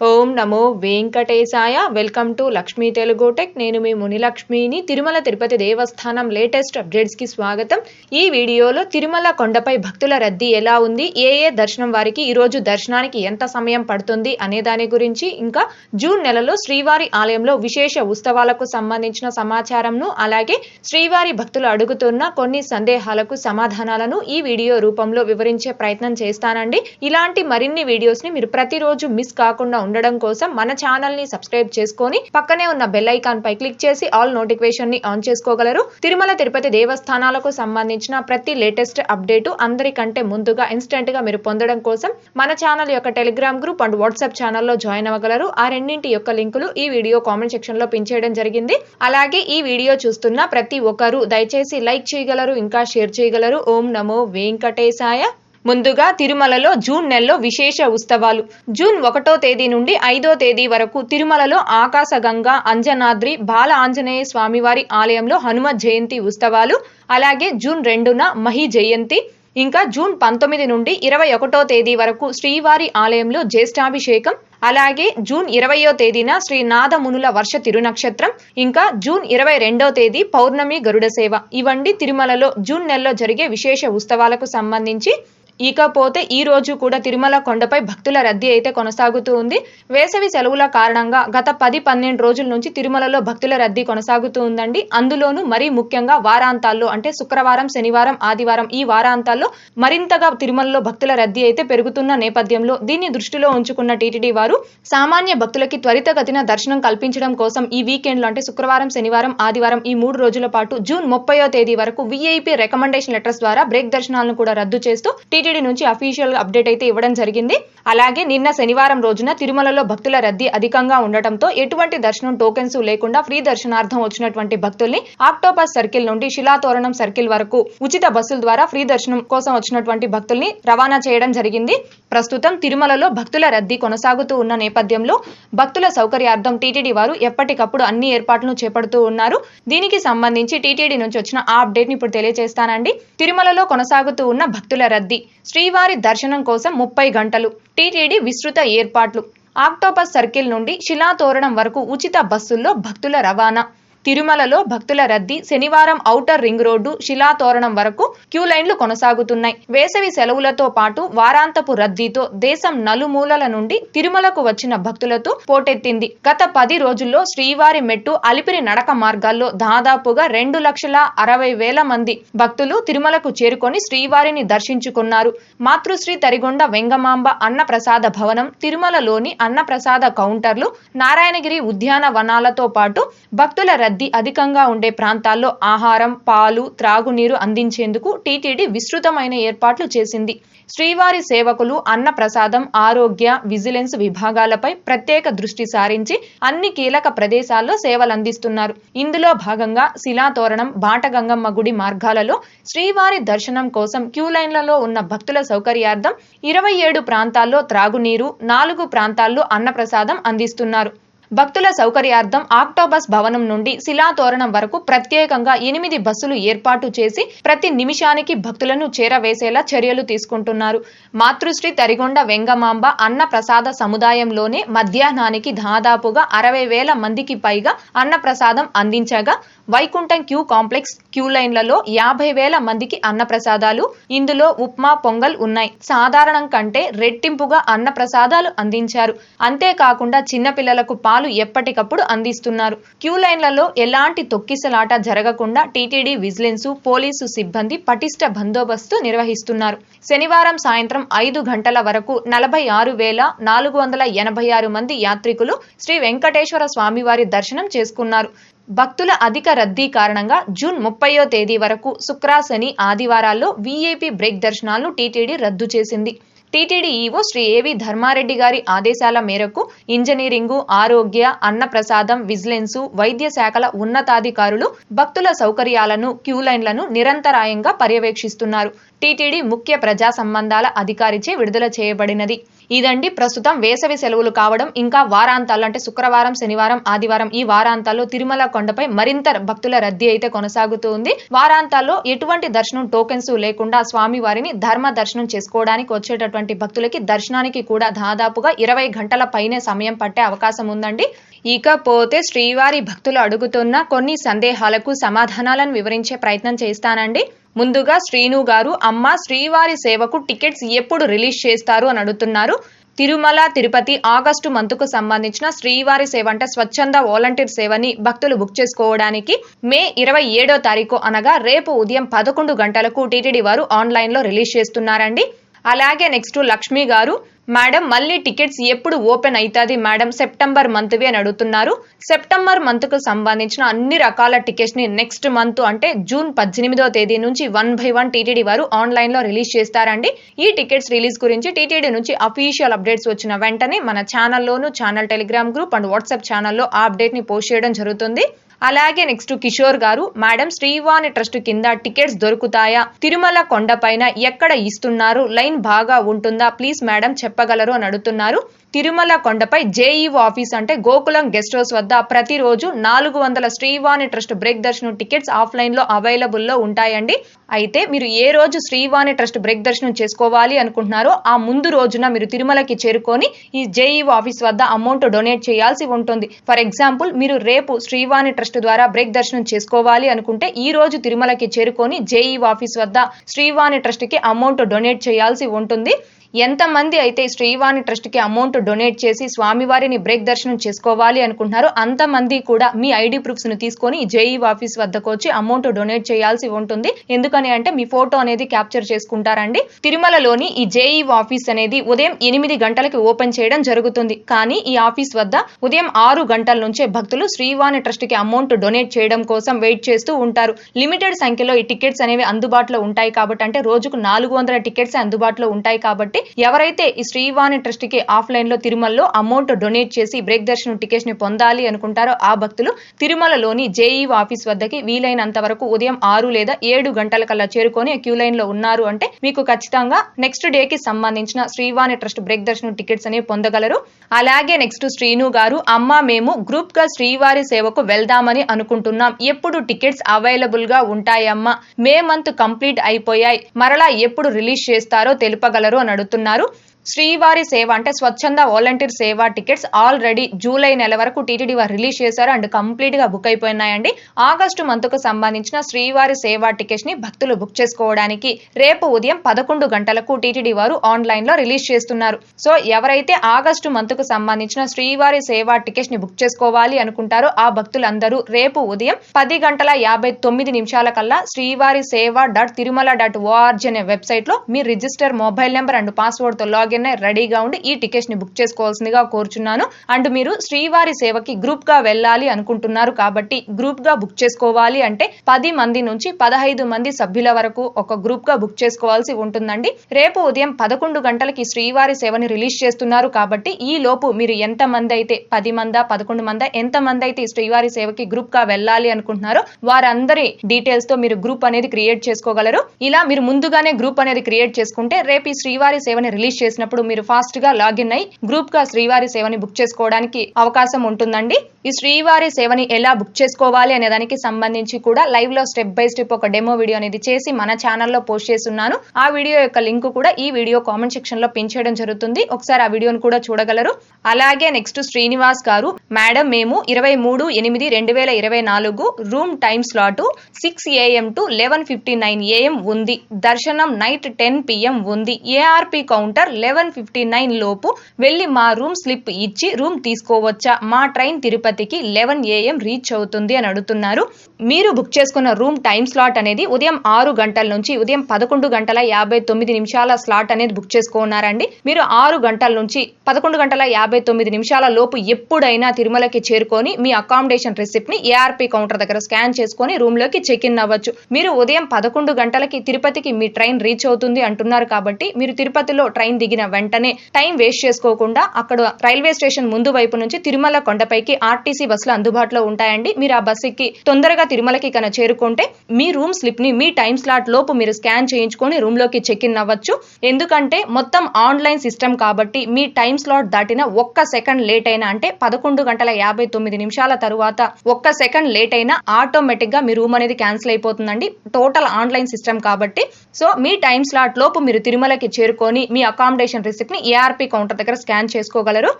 ஓ ఓం నమో వెంకటేశాయ. Welcome to Lakshmi Telugu tech. నేను మీ మునిలక్ష్మిని. తిరుమల తిరుపతి దేవస్థానం లేటెస్ట్ అప్డేట్స్కి స్వాగతం. ఈ వీడియోలో తిరుమల కొండపై భక్తుల రద్దీ ఎలా ఉంది? ఏ ఏ దర్శనం వారికి ఈ రోజు దర్శనానికి ఎంత సమయం పడుతుంది అనే దాని గురించి ఇంకా జూన్ నెలలో శ్రీవారి ఆలయంలో విశేష ఉత్సవాలకు సంబంధించిన సమాచారంను అలాగే శ్రీవారి భక్తులు అడుగుతున్న కొన్ని సందేహాలకు సమాధానాలను ఈ వీడియో రూపంలో వివరించే ప్రయత్నం చేస్తానండి. ఇలాంటి మరిన్ని వీడియోస్ని మీరు ప్రతిరోజు మిస్ కాకుండా ఉండడం కోసం మన ఛానల్ని సబ్స్క్రైబ్ చేసుకొని పక్కనే ఉన్న బెల్ ఐకాన్ పై క్లిక్ చేసి ఆల్ నోటిఫికేషన్ని ఆన్ చేసుకోగలరు. తిరుమల తిరుపతి దేవస్థానాలకు సంబంధించిన ప్రతి లేటెస్ట్ అప్డేట్ అందరికంటే ముందుగా ఇన్స్టెంట్గా మీరు పొందడం కోసం మన ఛానల్ యొక్క టెలిగ్రామ్ గ్రూప్ అండ్ వాట్సాప్ ఛానల్లో జాయిన్ అవ్వగలరు. ఆ రెండింటి యొక్క లింకులు ఈ వీడియో కామెంట్ సెక్షన్లో పిన్ చేయడం జరిగింది. అలాగే ఈ వీడియో చూస్తున్న ప్రతి ఒక్కరూ దయచేసి లైక్ చేయగలరు ఇంకా షేర్ చేయగలరు. ఓం నమో వెంకటేశాయ. ముందుగా తిరుమలలో జూన్ నెలలో విశేష ఉత్సవాలు. జూన్ ఒకటో తేదీ నుండి ఐదో తేదీ వరకు తిరుమలలో ఆకాశగంగా అంజనాద్రి బాల ఆంజనేయ స్వామివారి ఆలయంలో హనుమ జయంతి ఉత్సవాలు. అలాగే జూన్ రెండున మహి జయంతి. ఇంకా జూన్ పంతొమ్మిది నుండి ఇరవై ఒకటో తేదీ వరకు శ్రీవారి ఆలయంలో జ్యేష్ఠాభిషేకం. అలాగే జూన్ ఇరవయో తేదీన శ్రీ నాదమునుల వర్ష తిరునక్షత్రం. ఇంకా జూన్ ఇరవై రెండో తేదీ పౌర్ణమి గరుడ సేవ. ఇవండి తిరుమలలో జూన్ నెలలో జరిగే విశేష ఉత్సవాలకు సంబంధించి ఇకపోతే ఈ రోజు కూడా తిరుమల కొండపై భక్తుల రద్దీ అయితే కొనసాగుతూ ఉంది. వేసవి సెలవుల కారణంగా గత పది పన్నెండు రోజుల నుంచి తిరుమలలో భక్తుల రద్దీ కొనసాగుతూ ఉందండి. అందులోనూ మరీ ముఖ్యంగా వారాంతాల్లో అంటే శుక్రవారం శనివారం ఆదివారం ఈ వారాంతాల్లో మరింతగా తిరుమలలో భక్తుల రద్దీ అయితే పెరుగుతున్న నేపథ్యంలో దీన్ని దృష్టిలో ఉంచుకున్న టీటీడీ వారు సామాన్య భక్తులకి త్వరితగతిన దర్శనం కల్పించడం కోసం ఈ వీకెండ్లో అంటే శుక్రవారం శనివారం ఆదివారం ఈ మూడు రోజుల పాటు జూన్ ముప్పయో తేదీ వరకు వీఐపీ రికమెండేషన్ లెటర్స్ ద్వారా బ్రేక్ దర్శనాలను కూడా రద్దు చేస్తూ టీటీడీ నుంచి అఫీషియల్ అప్డేట్ అయితే ఇవ్వడం జరిగింది. అలాగే నిన్న శనివారం రోజున తిరుమలలో భక్తుల రద్దీ అధికంగా ఉండటంతో ఎటువంటి దర్శనం టోకెన్స్ లేకుండా ఫ్రీ దర్శనార్థం వచ్చినటువంటి భక్తుల్ని ఆక్టోపస్ సర్కిల్ నుండి శిలాతోరణం సర్కిల్ వరకు ఉచిత బస్సుల ద్వారా ఫ్రీ దర్శనం కోసం వచ్చినటువంటి భక్తుల్ని రవాణా చేయడం జరిగింది. ప్రస్తుతం తిరుమలలో భక్తుల రద్దీ కొనసాగుతూ ఉన్న నేపథ్యంలో భక్తుల సౌకర్యార్థం టీటీడీ వారు ఎప్పటికప్పుడు అన్ని ఏర్పాట్లను చేపడుతూ ఉన్నారు. దీనికి సంబంధించి టీటీడీ నుంచి వచ్చిన ఆ అప్డేట్ని ఇప్పుడు తెలియజేస్తానండి. తిరుమలలో కొనసాగుతూ ఉన్న భక్తుల రద్దీ శ్రీవారి దర్శనం కోసం ముప్పై గంటలు టీటీడీ విస్తృత ఏర్పాట్లు. ఆక్టోపస్ సర్కిల్ నుండి శిలాతోరణం వరకు ఉచిత బస్సుల్లో భక్తుల రవాణా. తిరుమలలో భక్తుల రద్దీ శనివారం ఔటర్ రింగ్ రోడ్డు శిలాతోరణం వరకు క్యూ లైన్లు కొనసాగుతున్నాయి. వేసవి సెలవులతో పాటు వారాంతపు రద్దీతో దేశం నలుమూలల నుండి తిరుమలకు వచ్చిన భక్తులతో పోటెత్తింది. గత పది రోజుల్లో శ్రీవారి మెట్టు అలిపిరి నడక మార్గాల్లో దాదాపుగా రెండు లక్షల అరవై వేల మంది భక్తులు తిరుమలకు చేరుకొని శ్రీవారిని దర్శించుకున్నారు. మాతృశ్రీ తరిగొండ వెంగమాంబ అన్నప్రసాద భవనం తిరుమలలోని అన్నప్రసాద కౌంటర్లు నారాయణగిరి ఉద్యానవనాలతో పాటు భక్తుల రద్దీ అధికంగా ఉండే ప్రాంతాల్లో ఆహారం పాలు త్రాగునీరు అందించేందుకు టీటీడీ విస్తృతమైన ఏర్పాట్లు చేసింది. శ్రీవారి సేవకులు అన్న ప్రసాదం ఆరోగ్య విజిలెన్స్ విభాగాలపై ప్రత్యేక దృష్టి సారించి అన్ని కీలక ప్రదేశాల్లో సేవలందిస్తున్నారు. ఇందులో భాగంగా శిలాతోరణం బాటగంగమ్మ గుడి మార్గాలలో శ్రీవారి దర్శనం కోసం క్యూ లైన్లలో ఉన్న భక్తుల సౌకర్యార్థం ఇరవై ఏడు ప్రాంతాల్లో త్రాగునీరు నాలుగు ప్రాంతాల్లో అన్నప్రసాదం అందిస్తున్నారు. భక్తుల సౌకర్యార్థం ఆక్టోబస్ భవనం నుండి శిలాతోరణం వరకు ప్రత్యేకంగా ఎనిమిది బస్సులు ఏర్పాటు చేసి ప్రతి నిమిషానికి భక్తులను చేరవేసేలా చర్యలు తీసుకుంటున్నారు. మాతృశ్రీ తరిగొండ వెంగమాంబ అన్న ప్రసాద సముదాయంలోనే మధ్యాహ్నానికి దాదాపుగా అరవై వేల మందికి పైగా అన్న ప్రసాదం అందించగా వైకుంఠం క్యూ కాంప్లెక్స్ క్యూ లైన్లలో యాభై వేల మందికి అన్నప్రసాదాలు ఇందులో ఉప్మా పొంగల్ ఉన్నాయి. సాధారణం కంటే రెట్టింపుగా అన్నప్రసాదాలు అందించారు. అంతేకాకుండా చిన్నపిల్లలకు పాలు ఎప్పటికప్పుడు అందిస్తున్నారు. క్యూ లైన్లలో ఎలాంటి తొక్కిసలాట జరగకుండా టీటీడీ విజిలెన్స్ పోలీసు సిబ్బంది పటిష్ట బందోబస్తు నిర్వహిస్తున్నారు. శనివారం సాయంత్రం ఐదు గంటల వరకు నలభై ఆరు వేల నాలుగు వందల ఎనభై ఆరు మంది యాత్రికులు శ్రీ వెంకటేశ్వర స్వామివారి దర్శనం చేసుకున్నారు. భక్తుల అధిక రద్దీ కారణంగా జూన్ ముప్పయో తేదీ వరకు శుక్ర శని ఆదివారాల్లో వీఐపీ బ్రేక్ దర్శనాలను టీటీడీ రద్దు చేసింది. టీటీడీ ఈవో శ్రీ ఏవి ధర్మారెడ్డి గారి ఆదేశాల మేరకు ఇంజనీరింగు ఆరోగ్య అన్నప్రసాదం విజిలెన్సు వైద్య శాఖల ఉన్నతాధికారులు భక్తుల సౌకర్యాలను క్యూ లైన్లను నిరంతరాయంగా పర్యవేక్షిస్తున్నారు. టీటీడీ ముఖ్య ప్రజా సంబంధాల అధికారిచే విడుదల చేయబడినది. ఇదండి ప్రస్తుతం వేసవి సెలవులు కావడం ఇంకా వారాంతాలు అంటే శుక్రవారం శనివారం ఆదివారం ఈ వారాంతాల్లో తిరుమల కొండపై మరింత భక్తుల రద్దీ అయితే కొనసాగుతూ ఉంది వారాంతాల్లో ఎటువంటి దర్శనం టోకెన్స్ లేకుండా స్వామి వారిని ధర్మ దర్శనం చేసుకోవడానికి వచ్చేటటువంటి భక్తులకి దర్శనానికి కూడా దాదాపుగా ఇరవై గంటల పైనే సమయం పట్టే అవకాశం ఉందండి. ఇకపోతే శ్రీవారి భక్తులు అడుగుతున్న కొన్ని సందేహాలకు సమాధానాలను వివరించే ప్రయత్నం చేస్తానండి. ముందుగా శ్రీను గారు అమ్మ శ్రీవారి సేవకు టికెట్స్ ఎప్పుడు రిలీజ్ చేస్తారు అని అడుగుతున్నారు. తిరుమల తిరుపతి ఆగస్టు మంత్కు సంబంధించిన శ్రీవారి సేవ అంటే స్వచ్ఛంద వాలంటీర్ సేవని భక్తులు బుక్ చేసుకోవడానికి మే ఇరవై ఏడో తారీఖు అనగా రేపు ఉదయం పదకొండు గంటలకు టీటీడీ వారు ఆన్లైన్లో రిలీజ్ చేస్తున్నారండి. అలాగే నెక్స్ట్ లక్ష్మి గారు మేడం మళ్ళీ టికెట్స్ ఎప్పుడు ఓపెన్ అవుతుంది మేడం సెప్టెంబర్ మంత్వి అని అడుగుతున్నారు. సెప్టెంబర్ మంత్కు సంబంధించిన అన్ని రకాల టికెట్స్ని నెక్స్ట్ మంత్ అంటే జూన్ పద్దెనిమిదో తేదీ నుంచి వన్ బై వన్ టీటీడీ వారు ఆన్లైన్లో రిలీజ్ చేస్తారండి. ఈ టికెట్స్ రిలీజ్ గురించి టీటీడీ నుంచి అఫీషియల్ అప్డేట్స్ వచ్చిన వెంటనే మన ఛానల్లోను channel Telegram group and WhatsApp ఛానల్లో ఆ అప్డేట్ని పోస్ట్ చేయడం జరుగుతుంది. అలాగే నెక్స్ట్ కిషోర్ గారు మేడం శ్రీవాణి ట్రస్ట్ కింద టికెట్స్ దొరుకుతాయా? తిరుమల కొండపైన ఎక్కడ ఇస్తున్నారు లైన్ బాగా ఉంటుందా? ప్లీజ్ మేడం చెప్పగలరు అని అడుగుతున్నారు. తిరుమల కొండపై జేఈఓ ఆఫీస్ అంటే గోకులం గెస్ట్ హౌస్ వద్ద ప్రతిరోజు నాలుగు వందల శ్రీవాణి ట్రస్ట్ బ్రేక్ దర్శనం టికెట్స్ ఆఫ్లైన్లో అవైలబుల్లో ఉంటాయండి. అయితే మీరు ఏ రోజు శ్రీవాణి ట్రస్ట్ బ్రేక్ దర్శనం చేసుకోవాలి అనుకుంటున్నారో ఆ ముందు రోజున మీరు తిరుమలకి చేరుకొని ఈ జేఈఓ ఆఫీస్ వద్ద అమౌంట్ డొనేట్ చేయాల్సి ఉంటుంది. ఫర్ ఎగ్జాంపుల్ మీరు రేపు శ్రీవాణి ట్రస్ట్ ద్వారా బ్రేక్ దర్శనం చేసుకోవాలి అనుకుంటే ఈ రోజు తిరుమలకి చేరుకొని జేఈఓ ఆఫీస్ వద్ద శ్రీవాణి ట్రస్ట్కి అమౌంట్ డొనేట్ చేయాల్సి ఉంటుంది. ఎంతమంది అయితే శ్రీవాణి ట్రస్ట్కి అమౌంట్ డొనేట్ చేసి స్వామివారిని బ్రేక్ దర్శనం చేసుకోవాలి అనుకుంటున్నారో అంతమంది కూడా మీ ఐడి ప్రూఫ్స్ను తీసుకొని జేఈ ఆఫీస్ వద్దకు వచ్చి అమౌంట్ డొనేట్ చేయాల్సి ఉంటుంది. ఎందుకని అంటే మీ ఫోటో అనేది క్యాప్చర్ చేసుకుంటారండి. తిరుమలలోని ఈ జేఈ ఆఫీస్ అనేది ఉదయం ఎనిమిది గంటలకి ఓపెన్ చేయడం జరుగుతుంది. కానీ ఈ ఆఫీస్ వద్ద ఉదయం ఆరు గంటల నుంచే భక్తులు శ్రీవాణి ట్రస్ట్కి అమౌంట్ డొనేట్ చేయడం కోసం వెయిట్ చేస్తూ ఉంటారు. లిమిటెడ్ సంఖ్యలో ఈ టికెట్స్ అనేవి అందుబాటులో ఉంటాయి కాబట్టి అంటే రోజుకు నాలుగు వందల టికెట్స్ అందుబాటులో ఉంటాయి కాబట్టి ఎవరైతే ఈ శ్రీవాణి ట్రస్ట్కి ఆఫ్లైన్లో తిరుమలలో అమౌంట్ డొనేట్ చేసి బ్రేక్ దర్శనం టికెట్స్ని పొందాలి అనుకుంటారో ఆ భక్తులు తిరుమలలోని జేఈ ఆఫీస్ వద్దకి వీలైనంత వరకు ఉదయం ఆరు లేదా ఏడు గంటల కల్లా చేరుకొని క్యూ లైన్లో ఉన్నారు అంటే మీకు ఖచ్చితంగా నెక్స్ట్ డే కి సంబంధించిన శ్రీవాణి ట్రస్ట్ బ్రేక్ దర్శనం టికెట్స్ అనేవి పొందగలరు. అలాగే నెక్స్ట్ శ్రీను గారు అమ్మ మేము గ్రూప్గా శ్రీవారి సేవకు వెళ్దామని అనుకుంటున్నాం. ఎప్పుడు టికెట్స్ అవైలబుల్గా ఉంటాయమ్మా? మే మంత్ కంప్లీట్ అయిపోయాయి. మరలా ఎప్పుడు రిలీజ్ చేస్తారో తెలుపగలరు అని అడుగుతున్నారు. చెబుతున్నారు శ్రీవారి సేవ అంటే స్వచ్ఛంద వాలంటీర్ సేవ టికెట్స్ ఆల్రెడీ జూలై నెల వరకు టీటీడీ వారు రిలీజ్ చేశారు అండ్ కంప్లీట్గా బుక్ అయిపోయినాయండి. ఆగస్టు మంత్కు సంబంధించిన శ్రీవారి సేవ టికెట్స్ని భక్తులు బుక్ చేసుకోవడానికి రేపు ఉదయం పదకొండు గంటలకు టీటీడీ వారు ఆన్లైన్లో రిలీజ్ చేస్తున్నారు. సో ఎవరైతే ఆగస్టు మంత్కు సంబంధించిన శ్రీవారి సేవ టికెట్స్ని బుక్ చేసుకోవాలి అనుకుంటారో ఆ భక్తులందరూ రేపు ఉదయం పది గంటల యాభై తొమ్మిది నిమిషాల కల్లా Srivari seva dot Tirumala dot ORG అనే వెబ్సైట్లో మీ రిజిస్టర్ మొబైల్ నెంబర్ అండ్ పాస్వర్డ్తో లాగిన్ అయి రెడీగా ఉండి ఈ టికెట్స్ని బుక్ చేసుకోవాల్సిందిగా కోరుచున్నాను. అండ్ మీరు శ్రీవారి సేవకి గ్రూప్గా వెళ్ళాలి అనుకుంటున్నారు కాబట్టి గ్రూప్గా బుక్ చేసుకోవాలి అంటే పది మంది నుంచి పదహైదు మంది సభ్యుల వరకు ఒక గ్రూప్గా బుక్ చేసుకోవాల్సి ఉంటుందండి. రేపు ఉదయం పదకొండు గంటలకి శ్రీవారి సేవని రిలీజ్ చేస్తున్నారు కాబట్టి ఈ లోపు మీరు ఎంత మంది అయితే పది మందా పదకొండు మందా ఎంత మంది అయితే శ్రీవారి సేవకి గ్రూప్గా వెళ్ళాలి అనుకుంటున్నారో వారందరి డీటెయిల్స్తో మీరు గ్రూప్ అనేది క్రియేట్ చేసుకోగలరు. ఇలా మీరు ముందుగానే గ్రూప్ అనేది క్రియేట్ చేసుకుంటే రేపు ఈ శ్రీవారి సేవని రిలీజ్ చేసిన చేసినప్పుడు మీరు ఫాస్ట్గా లాగిన్ అయి గ్రూప్గా శ్రీవారి సేవని బుక్ చేసుకోవడానికి అవకాశం ఉంటుందండి. ఈ శ్రీవారి సేవని ఎలా బుక్ చేసుకోవాలి అనే దానికి సంబంధించి కూడా లైవ్లో స్టెప్ బై స్టెప్ ఒక డెమో వీడియో అనేది చేసి మన ఛానల్లో పోస్ట్ చేస్తున్నాను. ఆ వీడియో యొక్క లింక్ కూడా ఈ వీడియో కామెంట్ సెక్షన్లో పిన్ చేయడం జరుగుతుంది. ఒకసారి ఆ వీడియోను కూడా చూడగలరు. అలాగే నెక్స్ట్ శ్రీనివాస్ గారు మేడం మేము ఇరవై మూడు ఎనిమిది రెండు వేల ఇరవై నాలుగు room time slot six AM to eleven fifty nine AM ఉంది. దర్శనం నైట్ టెన్ పిఎం ఉంది. ARP counter eleven fifty nine లోపు వెళ్ళి మా రూమ్ స్లిప్ ఇచ్చి రూమ్ తీసుకోవచ్చా? మా ట్రైన్ తిరుపతికి లెవెన్ ఏఎం రీచ్ అవుతుంది అని అడుగుతున్నారు. మీరు బుక్ చేసుకున్న రూమ్ టైం స్లాట్ అనేది ఉదయం ఆరు గంటల నుంచి ఉదయం పదకొండు గంటల యాభై తొమ్మిది నిమిషాల స్లాట్ అనేది బుక్ చేసుకున్నారండి. మీరు ఆరు గంటల నుంచి పదకొండు గంటల యాభై తొమ్మిది నిమిషాల లోపు ఎప్పుడైనా తిరుమలకి చేరుకొని మీ అకామిడేషన్ రిసిప్ట్ని ఏఆర్పి కౌంటర్ దగ్గర స్కాన్ చేసుకొని రూమ్లోకి చెక్ ఇన్ అవ్వచ్చు. మీరు ఉదయం పదకొండు గంటలకి తిరుపతికి మీ ట్రైన్ రీచ్ అవుతుంది అంటున్నారు కాబట్టి మీరు తిరుపతిలో ట్రైన్ దిగిన వెంటనే టైం వేస్ట్ చేసుకోకుండా అక్కడ రైల్వే స్టేషన్ ముందు వైపు నుంచి తిరుమల కొండపైకి ఆర్టీసీ బస్సులు అందుబాటులో ఉంటాయండి. మీరు ఆ బస్సుకి తొందరగా తిరుమలకి కన చేరుకుంటే మీ రూమ్ స్లిప్ని మీ టైం స్లాట్ లోపు మీరు స్కాన్ చేయించుకొని రూమ్లోకి చెక్ ఇన్ అవ్వచ్చు. ఎందుకంటే మొత్తం ఆన్లైన్ సిస్టమ్ కాబట్టి మీ టైం స్లాట్ దాటిన ఒక్క సెకండ్ లేట్ అయినా అంటే పదకొండు గంటల యాభై తొమ్మిది నిమిషాల తరువాత ఒక్క సెకండ్ లేట్ అయినా ఆటోమేటిక్గా మీ రూమ్ అనేది క్యాన్సిల్ అయిపోతుందండి. టోటల్ ఆన్లైన్ సిస్టమ్ కాబట్టి. సో మీ టైం స్లాట్ లోపు మీరు తిరుమలకి చేరుకొని మీ అకామిడేషన్ రిసిప్ట్ని ఏఆర్పి కౌంటర్ దగ్గర స్కాన్ చేసుకోగలరు.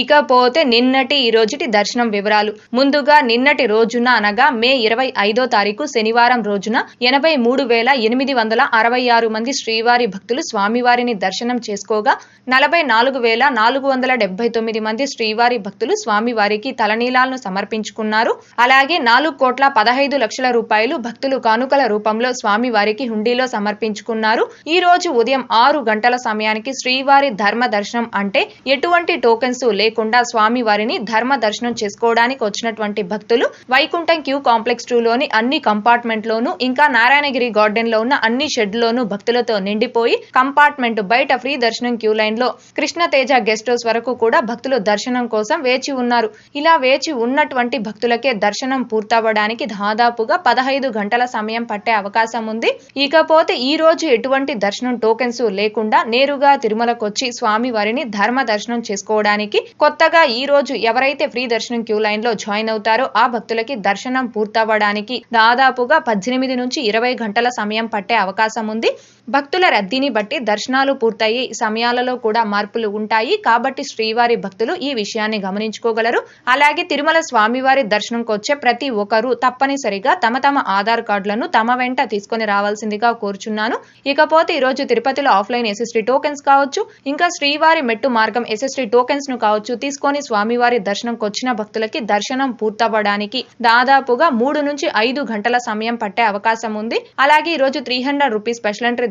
ఇకపోతే నిన్నటి ఈ రోజుటి దర్శనం వివరాలు. ముందుగా నిన్నటి రోజున అనగా మే ఇరవై ఐదో తారీఖు శనివారం రోజున ఎనభై మూడు వేల ఎనిమిది వందల అరవై ఆరు మంది శ్రీవారి భక్తులు స్వామివారిని దర్శనం చేసుకోగా నలభై నాలుగు వేల నాలుగు వందల డెబ్బై తొమ్మిది మంది శ్రీవారి భక్తులు స్వామివారికి తలనీలాలను సమర్పించుకున్నారు. అలాగే నాలుగు కోట్ల పదహైదు లక్షల రూపాయలు భక్తులు కానుకల రూపంలో స్వామివారికి హుండీలో సమర్పించుకున్నారు. ఈ రోజు ఉదయం ఆరు గంటల సమయానికి శ్రీవారి ధర్మ దర్శనం అంటే ఎటువంటి టోకెన్స్ లేకుండా స్వామి వారిని ధర్మ దర్శనం చేసుకోవడానికి వచ్చినటువంటి భక్తులు వైకుంఠం క్యూ కాంప్లెక్స్ టూ లోని అన్ని కంపార్ట్మెంట్ లోను ఇంకా నారాయణగిరి గార్డెన్లో ఉన్న అన్ని షెడ్ లోను భక్తులతో నిండిపోయి కంపార్ట్మెంట్ బయట ఫ్రీ దర్శనం క్యూ లైన్లో కృష్ణతేజ గెస్ట్ హౌస్ వరకు కూడా భక్తులు దర్శనం కోసం వేచి ఉన్నారు. ఇలా వేచి ఉన్నటువంటి భక్తులకే దర్శనం పూర్తవ్వడానికి దాదాపుగా పదహైదు గంటల సమయం పట్టే అవకాశం ఉంది. ఇకపోతే ఈ రోజు ఎటువంటి దర్శనం టోకెన్స్ లేకుండా నేరుగా తిరుమలకొచ్చి స్వామి వారిని ధర్మ దర్శనం చేసుకోవడానికి కొత్తగా ఈ రోజు ఎవరైతే ఫ్రీ దర్శనం క్యూ లైన్లో జాయిన్ అవుతారో ఆ భక్తులకి దర్శనం పూర్తవ్వడానికి దాదాపుగా పద్దెనిమిది నుంచి ఇరవై గంటల సమయం పట్టే అవకాశం ఉంది. భక్తుల రద్దీని బట్టి దర్శనాలు పూర్తయ్యే సమయాలలో కూడా మార్పులు ఉంటాయి. కాబట్టి శ్రీవారి భక్తులు ఈ విషయాన్ని గమనించుకోగలరు. అలాగే తిరుమల స్వామివారి దర్శనంకు వచ్చే ప్రతి ఒక్కరూ తప్పనిసరిగా తమ తమ ఆధార్ కార్డులను తమ వెంట తీసుకొని రావాల్సిందిగా కోరుచున్నాను. ఇకపోతే ఈ రోజు తిరుపతిలో ఆఫ్లైన్ ఎస్ఎస్టీ టోకెన్స్ కావచ్చు ఇంకా శ్రీవారి మెట్టు మార్గం ఎస్ఎస్టీ టోకెన్స్ను కావచ్చు తీసుకొని స్వామివారి దర్శనంకి వచ్చిన భక్తులకి దర్శనం పూర్తవ్వడానికి దాదాపుగా మూడు నుంచి ఐదు గంటల సమయం పట్టే అవకాశం ఉంది. అలాగే ఈ రోజు three hundred rupees special entry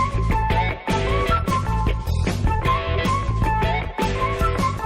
Thank you.